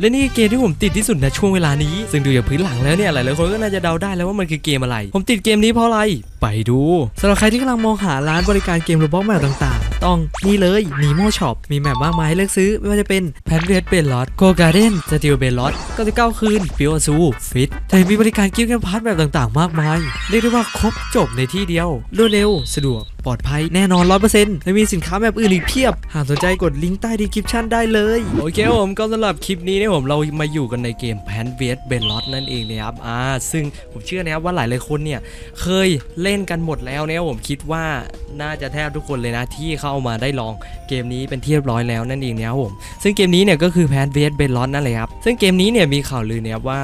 และนี่เกมที่ผมติดที่สุดในช่วงเวลานี้ ซึ่งดูจากพื้นหลังแล้วเนี่ยหลายๆคนก็น่าจะเดาได้แล้วว่ามันคือเกมอะไร ผมติดเกมนี้เพราะอะไรไปดูสำหรับใครที่กำลังมองหาร้านบริการเกมโรบล็อทแมปต่างๆ ต้องนี่เลย Nemo Shop มีแมปมากมายให้เลือกซื้อ ไม่ว่าจะเป็นแพนเวสเบลลอตโกการ์เดนสติลเบลลอต99คืนฟิวอซูฟิตแต่มีบริการกิฟต์แคมพาร์ทแบบต่างๆ มากมาย เรียกได้ว่าครบจบในที่เดียวรวดเร็วสะดวกปลอดภัยแน่นอน 100%และมีสินค้าแบบอื่นอีกเพียบ หากสนใจกดลิงก์ใต้ดีคริปชั่นได้เลย โอเคครับผมก็สำหรับคลิปนี้เนี่ยผมเรามาอยู่กันในเกมแพนเวสเบลลอตนั่นเองนะครับอ่าซึ่งผมเชื่อนะครับว่าหลายๆคนเนี่ยเคยเล่น่นกันหมดแล้วเนี่ยผมคิดว่าน่าจะแทบทุกคนเลยนะที่เข้ามาได้ลองเกมนี้เป็นที่เรียบร้อยแล้วนั่นเองนะครับผมซึ่งเกมนี้เนี่ยก็คือแพนเวสเบลลอนนั่นแหละครับซึ่งเกมนี้เนี่ยมีข่าวลือเนี่ยว่า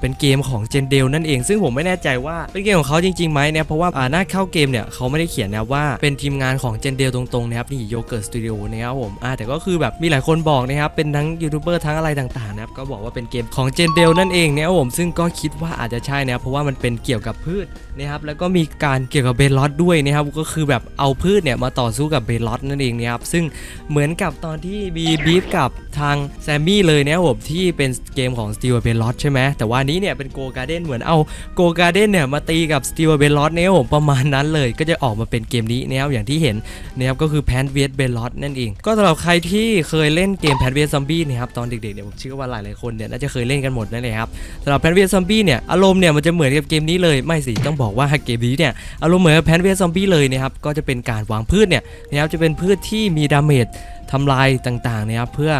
เป็นเกมของเจนเดลนั่นเอง ซึ่งผมไม่แน่ใจว่าเป็นเกมของเขาจริงๆไหมเนี่ยเพราะว่าอ่าหน้าเข้าเกมเนี่ยเขาไม่ได้เขียนนะว่าเป็นทีมงานของเจนเดลตรงๆนะครับนี่โยเกิร์ตสตูดิโอนะครับผมแต่ก็คือแบบมีหลายคนบอกนะครับเป็นทั้งยูทูบเบอร์ทั้งอะไรต่างๆนะครับก็บอกว่าเป็นเกมของเจนเดลนั่นเองนะครับผมซึ่งก็คิดว่าอาจจะใช่นะครับเพราะว่ามันเป็นเกี่ยวกับพืชนะครับแล้วก็มีการเกี่ยวกับเบลลอตด้วยนะครับก็คือแบบเอาพืชเนี่ยมาต่อสู้กับเบลลอตนั่นเองนะครับซึ่งเหมือนกับตอนที่มีบีฟกับทางแซมมี่เลยนะครับผมที่เป็นเกมของสตีวเบลลอตใช่ไหมแต่ว่านี้เนี่ยเป็นโกการ์เด้นเหมือนเอาโกการ์เด้นเนี่ยมาตีกับสตีวเบลลอตเนี่ยผมประมาณนั้นเลย ก็จะออกมาเป็นเกมนี้นะครับอย่างที่เห็นนะครับก็คือแพนเวสเบลลอตนั่นเอง ก็สำหรับใครที่เคยเล่นเกมแพนเวสซอมบี้นะครับตอนเด็กๆเนี่ยผมเชื่อว่าหลายๆคนเนี่ยน่าจะเคยเล่นกันหมดนั่นแหละครับสำหรับแพนเวียซอมบี้เนี่ยอารมณ์เนี่ยมันจะเหมือนกับเกมนี้เลยไม่สิต้องบอกว่าเกมนี้เนี่ยอารมณ์เหมือนแพนเวียซอมบี้เลยนะครับก็จะเป็นการวางพืชเนี่ยนะครับจะเป็นพืชที่มีดาเมจทำลายต่างๆนะครับเพื่อ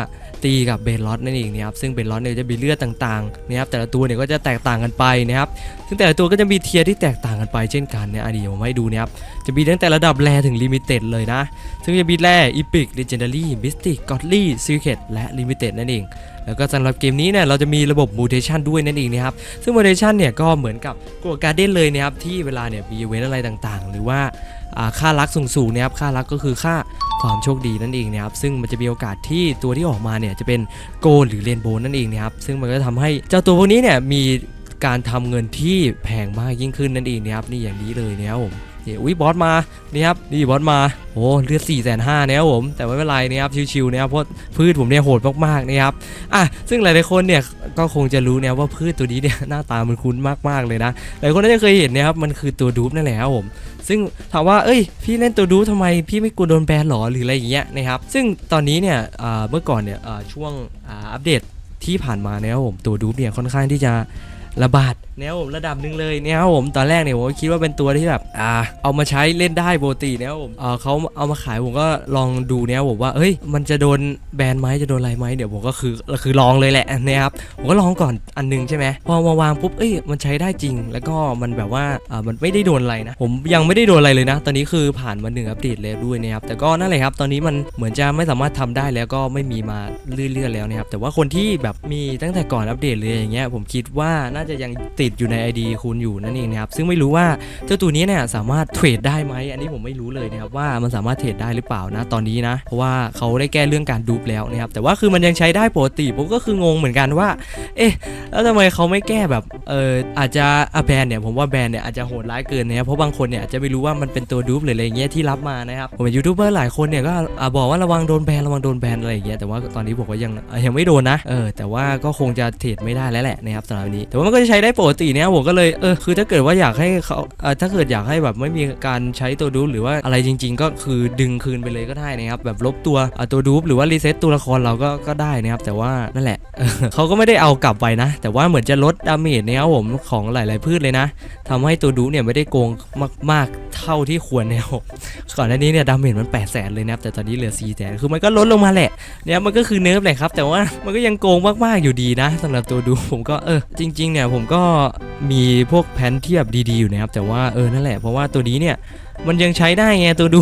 ตีกับเบลลอตนั่นเองนะครับซึ่งเบลลอตเนี่ยจะมีเลือดต่างๆนะครับแต่ละตัวเนี่ยก็จะแตกต่างกันไปนะครับซึ่งแต่ละตัวก็จะมีเทียร์ที่แตกต่างกันไปเช่นกันเนี่ยอดียวผมให้ดูนะครับจะมีตั้งแต่ระดับแรถึงลิมิเต็ดเลยนะซึ่งจะมีแร่อีพิกเลเจนดารี่มิสติกกอดลี่ซีเคทและลิมิเต็ดนั่นเองแล้วก็สำหรับเกมนี้เนี่ยเราจะมีระบบมูเทชันด้วยนั่นเองนะครับซึ่งมูเทชันเนี่ยก็เหมือนกับกัวการ์เด้นเลยนะครับที่เวลาเนี่ยมีเวนอะไรต่างๆ หรือว่า ค่ารักสูงๆนะครับค่ารักก็คือค่าความโชคดีนั่นเองนะครับซึ่งมันจะมีโอกาสที่ตัวที่ออกมาเนี่ยจะเป็นโกลหรือเรนโบว์นั่นเองนะครับซึ่งมันก็ทำให้เจ้าตัวพวกนี้เนี่ยมีการทำเงินที่แพงมากยิ่งขึ้นนั่นเองนะครับนี่อย่างนี้เลยนะครับผม นี่อุ้ยบอสมานี่ครับนี่บอสมาโอ้เลือด4ี่แสนห้านะครับผมแต่ไม่เป็นไรนะครับชิวๆนะครับเพราะพืชผมเนี่ยโหดมากๆนะครับอะซึ่งหลายๆคนเนี่ยก็คงจะรู้นี่ยว่าพืชตัวนี้เนี่ยหน้าตามันคุ้นมากๆเลยนะหลายคนน่าจะเคยเห็นนะครับมันคือตัวดูปนั่นแหละครับผมซึ่งถามว่าเอ้ย พี่เล่นตัวดูปทำไมพี่ไม่กลัวโดนแบนหรอหรืออะไรอย่างเงี้ยนะครับซึ่งตอนนี้เนี่ยเมื่อก่อนเนี่ยช่วงอัปเดตที่ผ่านมาเนี่ยครับผมตัวดูปเนี่ยค่อนข้างที่จะ ระบาดเนี่ยครับผมระดับหนึ่งเลยเนี่ยครับผมตอนแรกเนี่ยผมก็คิดว่าเป็นตัวที่แบบอ่าเอามาใช้เล่นได้ปกติเนี่ยครับผมอ่าเขาเอามาขายผมก็ลองดูเนี่ยครับผมว่าเอ้ยมันจะโดนแบนไหมจะโดนอะไรไหมเดี๋ยวผมก็คือคือลองเลยแหละนะครับผมก็ลองก่อนอันหนึงใช่ไหมพอมาวางปุ๊บเอ้ยมันใช้ได้จริง แล้วก็มันแบบว่าอ่ามันไม่ได้โดนอะไรนะ ผมยังไม่ได้โดนอะไรเลยนะ ตอนนี้คือผ่านมาหนึ่งอัปเดตแล้วด้วยนะครับแต่ก็นั่นแหละครับ ตอนนี้มันเหมือนจะไม่สามารถทำได้แล้วก็ไม่มีมาเรื่อยๆแล้วนะครับแต่ว่าคนที่แบบมีตั้งแต่ก่อนอัปเดตเลยอย่างเงี้ยผมคิดว่าน่าจะยังติดอยู่ใน ID คุณอยู่นั่นเองนะครับซึ่งไม่รู้ว่าเจ้าตัวนี้เนี่ยสามารถเทรดได้ไหมอันนี้ผมไม่รู้เลยนะครับว่ามันสามารถเทรดได้หรือเปล่านะตอนนี้นะเพราะว่าเขาได้แก้เรื่องการดูปแล้วนะครับแต่ว่าคือมันยังใช้ได้ปกติผมก็คืองงเหมือนกันว่า เอ๊ะแล้วทำไมเขาไม่แก้แบบ เอออาจจะอะแบรนด์เนี่ยผมว่าแบรนด์เนี่ยอาจจะโหดร้ายเกินนะครับเพราะบางคนเนี่ยอาจจะไม่รู้ว่ามันเป็นตัวดูปหรืออะไรเงี้ยที่รับมานะครับผมเห็นยูทูบเบอร์หลายคนเนี่ยก็อบอกว่าระวังโดนแบนระวังโดนแบนอะไรอย่างเงี้ยแต่ว่าตอนนี้ผมก็ยังยังไม่โดนนะเออแต่ว่าก็คงจะเทรดไม่ได้แล้วแหละนะครับสำหรับนี้ แต่ว่ามันก็จะใช้ได้ปกตินะครับผมก็เลยเออคือถ้าเกิดว่าอยากให้เขาเออถ้าเกิดอยากให้แบบไม่มีการใช้ตัวดูปหรือว่าอะไรจริง ๆ ก็คือดึงคืนไปเลยก็ได้นะครับแบบลบตัวอะตัวดูปหรือว่ารีเซ็ตตัวละครเราก็ก็ได้นะครับแต่ว่านั่นแหละเขาก็ไม่ได้เอากลับไปนะ แต่ว่าเหมือนจะลดดาเมจนะครับผมของหลาย ๆ พืชเลยนะทำให้ตัวดูเนี่ยไม่ได้โกงมาก ๆ เท่าที่ควรนะครับก่อนหน้านี้เนี่ยดาเมจมัน8 0 0แสนเลยนะครับแต่ตอนนี้เหลือ4ี่แสนคือมันก็ลดลงมาแหละเนี่ยมันก็คือเนิร์ฟแหละครับ แต่ว่ามันก็ยังโกงมาก ๆ อยู่ดีนะสำหรับตัวดูผมก็เออจริง ๆ เนี่ยผมก็มีพวกแพนที่แบบดี ๆ อยู่นะครับแต่ว่าเออนั่นแหละเพราะว่าตัวนี้เนี่ย มันยังใช้ได้ไงตัวดู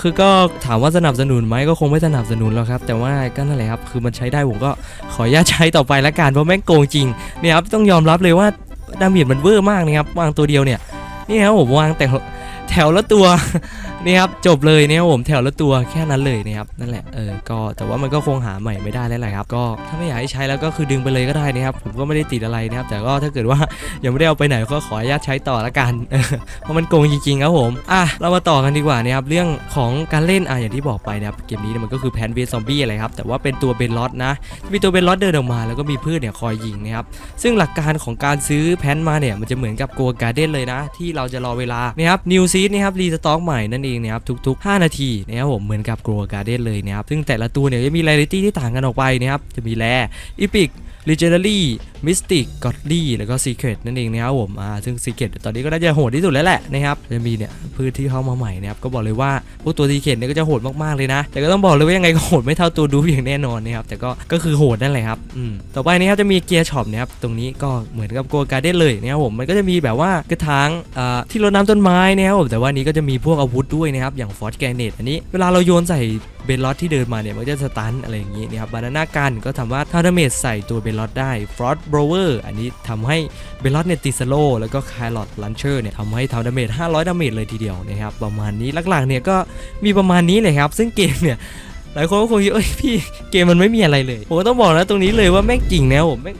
คือก็ถามว่าสนับสนุนไหมก็คงไม่สนับสนุนหรอกครับ แต่ว่าก็นั่นแหละครับ คือมันใช้ได้ผมก็ขออนุญาตใช้ต่อไปละกันเพราะแม่งโกงจริงเนี่ยครับต้องยอมรับเลยว่าดาเมจมันเวอร์มากนะครับวางตัวเดียวเนี่ยนี่ครับผมวางแต่แถวละตัว นี่ครับจบเลยเนะครับผมแถวละตัวแค่นั้นเลยนะครับนั่นแหละเออก็แต่ว่ามันก็คงหาใหม่ไม่ได้แล้วแหละครับก็ถ้าไม่อยากให้ใช้แล้วก็คือดึงไปเลยก็ได้นะครับผมก็ไม่ได้ติดอะไรนะครับแต่ก็ถ้าเกิดว่ายังไม่ได้เอาไปไหนก็ขออนุญาตใช้ต่อละกันเพราะมันโกงจริงๆครับผมอะเรามาต่อกันดีกว่านะครับเรื่องของการเล่นอะอย่างที่บอกไปนะครับเกมนี้มันก็คือแพนเวซอมบี้อะไรครับแต่ว่าเป็นตัวเบนลอตนะมีตัวเบนลอตเดินออกมา แล้วก็มีพืชเนี่ยคอยยิงนะครับซึ่งหลักการของการซื้อแพนมาเนี่ยมันจะเหมือนกับโกการ์เด้นเลยนะ ที่เราจะรอเวลานะครับนิวซีดนะครับรีสต็อกใหม่นั่นเองนะครับทุกๆ 5 นาทีนะครับผมเหมือนกับโกการ์เด้นเลยนะครับซึ่งแต่ละตัวเนี่ยจะมี r า r ตี้ที่ต่างกันออกไปนะครับจะมีแร่อีพิก Legendary Mystic Godly แล้วก็ Secret นั่นเองนะครับผมอ่าซึ่ง Secret ตอนนี้ก็น่าจะโหดที่สุดแล้วแหละนะครับจะมีเนี่ยพืชที่เข้ามาใหม่นะครับก็บอกเลยว่าพวกตัว Secret เนี่ยก็จะโหดมากๆเลยนะ แต่ก็ต้องบอกเลยว่ายังไงก็โหดไม่เท่าตัวดูอย่างแน่นอนนะครับแต่ก็ก็คือโหดนั่นแหละครับอืมต่อไปนะครับจะมีเกียร์ช็อปนะครับตรงนี้ก็เหมือนกับโกการ์เด้นเลยนะครับผมมันก็จะมีแบบว่ากระถางอ่าที่รดน้ำต้นไม้นะครับผมแต่ว่านี้ก็จะมีพวกอาวุธด้วยนะครับอย่างฟอร์ e แกเนตอันนี้เวลาเราโยนใส่เบนลอตที่เดินมาเนี่ยมันจะสตันอะไรอย่างนี้นะครับบานาน่ากันก็ทำว่าถ้าดาเมจใส่ตัวเบนลอตได้ฟรอสโบรเวอร์อันนี้ทำให้เบนลอตเนี่ยติดสโลแล้วก็คายลอตลันเชอร์เนี่ยทำให้ทำดาเมจ500ดาเมจเลยทีเดียวนะครับประมาณนี้หลักๆเนี่ยก็มีประมาณนี้เลยครับ ซึ่งเกมเนี่ยหลายคนก็คงคิดเอ้ยพี่เกมมันไม่มีอะไรเลยผมก็ต้องบอกนะตรงนี้เลยว่าแม่งจริงนะผมแม่ง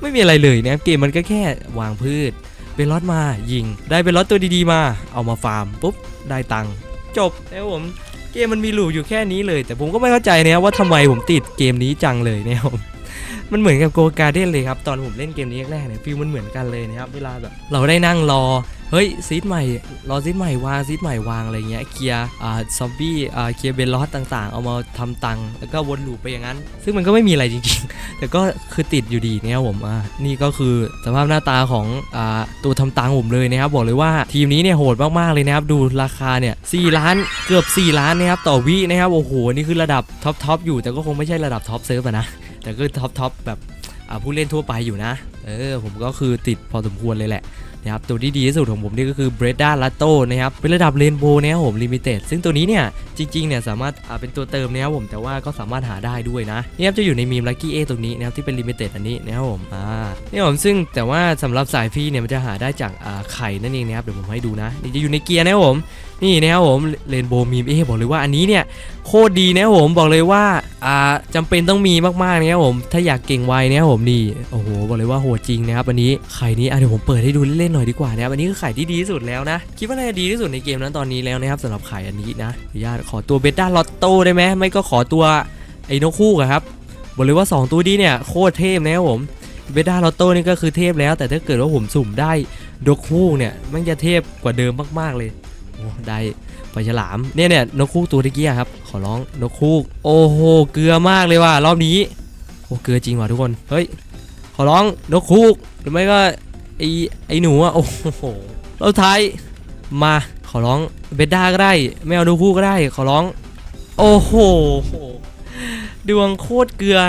ไม่มีอะไรเลยนะครับเกมมันก็แค่วางพืช เป็นลอตมายิง ได้เป็นลอตตัวดีๆมา เอามาฟาร์มปุ๊บได้ตังค์จบแล้วผมเกมมันมีหลูอยู่แค่นี้เลย แต่ผมก็ไม่เข้าใจนะว่าทำไมผมติดเกมนี้จังเลยเนี่ยผม มันเหมือนกับโกการ์เด้นเลยครับ ตอนผมเล่นเกมนี้แรกเนี่ยฟิลมันเหมือนกันเลยนะครับ เวลาแบบเราได้นั่งรอ เฮ้ยซีดใหม่ รอซีดใหม่วางซีดใหม่วางอะไรเงี้ย เคลียร์อ่าซอมบี้อ่าเคลียร์เบนลอสต่างๆ เอามาทำตังค์แล้วก็วนลูปไปอย่างนั้น ซึ่งมันก็ไม่มีอะไรจริง ๆ แต่ก็คือติดอยู่ดีเนี่ยผมอ่านี่ก็คือสภาพหน้าตาของอ่าตัวทำตังค์ผมเลยนะครับ บอกเลยว่าทีมนี้เนี่ยโหดมากๆเลยนะครับ ดูราคาเนี่ย4ล้านเกือบ 4 ล้านนะครับต่อวินะครับโอ้โหนี่คือระดับท็อปทอปอยู่แต่ก็คงไม่ใช่ระดับท็อปเซิร์ฟนะ แต่ก็ท็อปท็อปแบบผู้เล่นทั่วไปอยู่นะ เออผมก็คือติดพอสมควรเลยแหละนะครับตัวที่ดีที่สุดของผมนี่ก็คือ b r e d a l a t o นะครับเป็นระดับเรนโบว์นะครับผมลิมิเต็ดซึ่งตัวนี้เนี่ยจริงๆเนี่ยสามารถเป็นตัวเติมนะครับผมแต่ว่าก็สามารถหาได้ด้วยนะนี่ครับจะอยู่ในมีม Lucky A ตรงนี้นะครับที่เป็นลิมิเต็ดอันนี้นะครับผมอ่านี่ผมซึ่งแต่ว่าสำหรับสายฟรีเนี่ยมันจะหาได้จากไข่นั่นเองนะครับเดี๋ยวผมให้ดูนะนี่จะอยู่ในเกียร์นะครับผมนี่นะครับผมเรนโบว์มีมเอบอกเลยว่าอันนี้เนี่ยโคตรดีนะครับผมบอกเลยว่าอ่าจำเป็นต้องมีมากๆนะครับผมถ้าอยากเก่งไวนะครับผมนี่โอ้โหบอกเลยว่าโหจริงนะครับอันนี้ไข่นี้อะเดี๋ยวผมเปิดให้ดูเล่นๆหน่อยดีกว่านะครับอันนี้คือไข่ที่ดีที่สุดแล้วนะคิดว่าน่าจะดีที่สุดในเกมนั้นตอนนี้แล้วนะครับสำหรับไข่อันนี้นะอนุญาตขอตัวเบต้าลอตโต้ได้ไหมไม่ก็ขอตัวไอ้นกคู่ครับบอกเลยว่า 2 ตัวนี้เนี่ยโคตรเทพนะครับผมเบต้าลอตโต้นี่ก็คือเทพแล้ว แต่ถ้าเกิดว่าผมสุ่มได้นกคู่เนี่ยมันจะเทพกว่าเดิมมากๆเลย ได้ปลาฉลามเนี่ยเนี่ยนกคู่ตัวตะกี้ครับ ขอร้องนกคู่โอ้โหเกลือมากเลยว่ะรอบนี้โอ้เกลือจริงว่ะทุกคนเฮ้ยขอร้องนกคู่หรือไม่ก็ไอไอหนูอะโอ้โหเราท้ายมาขอร้องเบดด้าก็ได้ไม่เอาดูคู่ก็ได้ ขอร้อง โอ้โหดวงโคตรเกลือ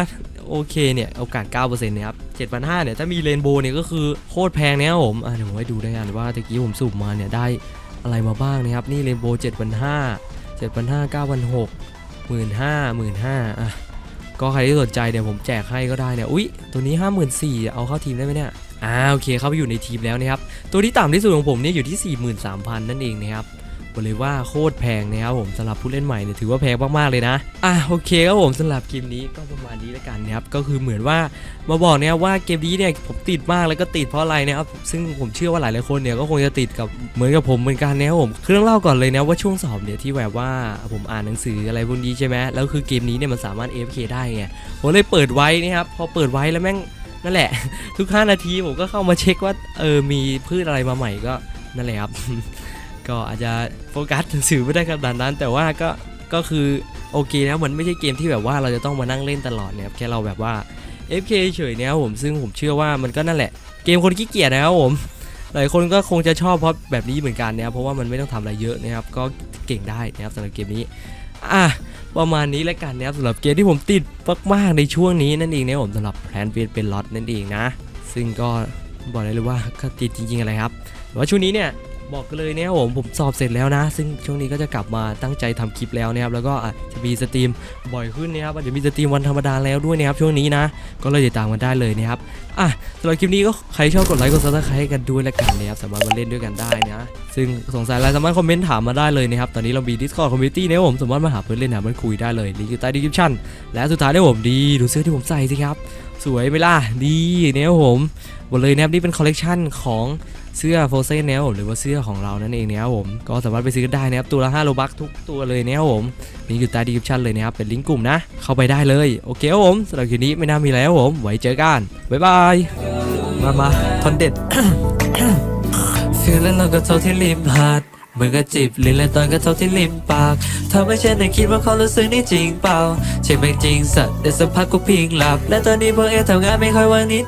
โอเคเนี่ยโอกาส 9%นะครับ7,500เนี่ยถ้ามีเรนโบว์เนี่ยก็คือโคตรแพงนะครับผมอะเดี๋ยวผมให้ดูด้กันว่าตะกี้ผมสุ่มมาเนี่ยได้ อะไรมาบ้างนะครับ นี่เรนโบว์7,500 7,500 9,600 15,000 15,000อะก็ใครที่สนใจเดี๋ยวผมแจกให้ก็ได้เนี่ย อุ๊ย ตัวนี้ 54,000เอาเข้าทีมได้ไหมเนี่ยอ่าโอเคเข้าไปอยู่ในทีมแล้วนะครับ ตัวที่ต่ำที่สุดของผมเนี่ยอยู่ที่ 43,000 นั่นเองนะครับ บอกเลยว่าโคตรแพงนะครับผมสำหรับผู้เล่นใหม่เนี่ยถือว่าแพงมากๆเลยนะอะโอเคครับผมสำหรับเกมนี้ก็ประมาณนี้แล้วกันนะครับก็คือเหมือนว่ามาบอกเนะครับว่าเกมนี้เนี่ยผมติดมากแล้วก็ติดเพราะอะไรนะครับซึ่งผมเชื่อว่าหลายๆคนเนี่ยก็คงจะติดกับเหมือนกับผมเหมือนกันนะครับผมคือต้องเล่าก่อนเลยนะว่าช่วงสอบเนี่ยที่แบบว่าผมอ่านหนังสืออะไรพวกนี้ใช่ไหมแล้วคือเกมนี้เนี่ยมันสามารถ AFK ได้ไงผมเลยเปิดไว้นะครับพอเปิดไว้แล้วแม่งนั่นแหละ ทุก5นาทีผมก็เข้ามาเช็คว่าเออมีพืชอะไรมาใหม่ก็นั่นแหละครับ ก็อาจจะโฟกัสหนังสื่อไม่ได้ขนาดนั้น แต่ว่าก็ก็คือโอเคนะมันไม่ใช่เกมที่แบบว่าเราจะต้องมานั่งเล่นตลอดเนี่ยแค่เราแบบว่า FK เฉยเนี่ยผมซึ่งผมเชื่อว่ามันก็นั่นแหละ เกมคนขี้เกียจนะครับผมหลายคนก็คงจะชอบเพราะแบบนี้เหมือนกันนะครับเพราะว่ามันไม่ต้องทำอะไรเยอะนะครับก็เก่งได้นะครับสำหรับเกมนี้อะประมาณนี้แล้วกันนะครับสำหรับเกมที่ผมติดมากๆในช่วงนี้นั่นเองนะผมสำหรับแพลนเป็นเป็นล็อตนั่นเองนะ ซึ่งก็บอกได้เลยว่าก็ติดจริงๆอะไรครับแต่ว่าช่วงนี้เนี่ย บอกกันเลยนะครับผมผมสอบเสร็จแล้วนะ ซึ่งช่วงนี้ก็จะกลับมาตั้งใจทำคลิปแล้วนะครับแล้วก็อาจจะมีสตรีมบ่อยขึ้นนะครับอาจจะมีสตรีมวันธรรมดาแล้วด้วยนะครับช่วงนี้นะ ก็เลยติดตามกันได้เลยนะครับอะสำหรับคลิปนี้ก็ใครชอบกดไลค์กดซับสไครต์กันด้วยละกันนะครับสามารถมาเล่นด้วยกันได้นะซึ่งสงสัยอะไรสามารถคอมเมนต์ถามมาได้เลยนะครับตอนนี้เรามี Discord Community นะครับผมสามารถมาหาเพื่อนเล่นหาเพื่อนคุยได้เลยลิงก์อยู่ใต้ดีคริปชั่นและสุดท้ายนะครับผมดีดูเสื้อที่ผมใส่สิครับสวยไหมล่ะดีนะครับผมบอกเลยนะครับนี่เป็นคอลเลกชันของ เสื้อโฟเซนแนวหรือว่าเสื้อของเรานั่นเองนะครับผมก็สามารถไปซื้อกันได้นะครับตัวละ5โลบักทุกตัวเลยนะครับผมลิงก์อยู่ใต้ดีคริปชั่นเลยนะครับเป็นลิงก์กลุ่มนะ เข้าไปได้เลยโอเคครับผมสำหรับคลิปนี้ไม่น่ามีอะไรครับผม ไว้เจอกันบ๊ายบายมามาคอนเด็ดฟีลแล้วเราก็เท่าที่ริมหาดเหมือนกับจีบลิ้นและตอนก็เท่าที่ริมปากทำให้ฉันได้คิดว่าเขารู้สึกนี่จริงเปล่าใช่ไหมจริงสัตว์แต่สักพักก็พิงหลับ และตอนนี้พวกเอทำงานไม่ค่อยว่างนิด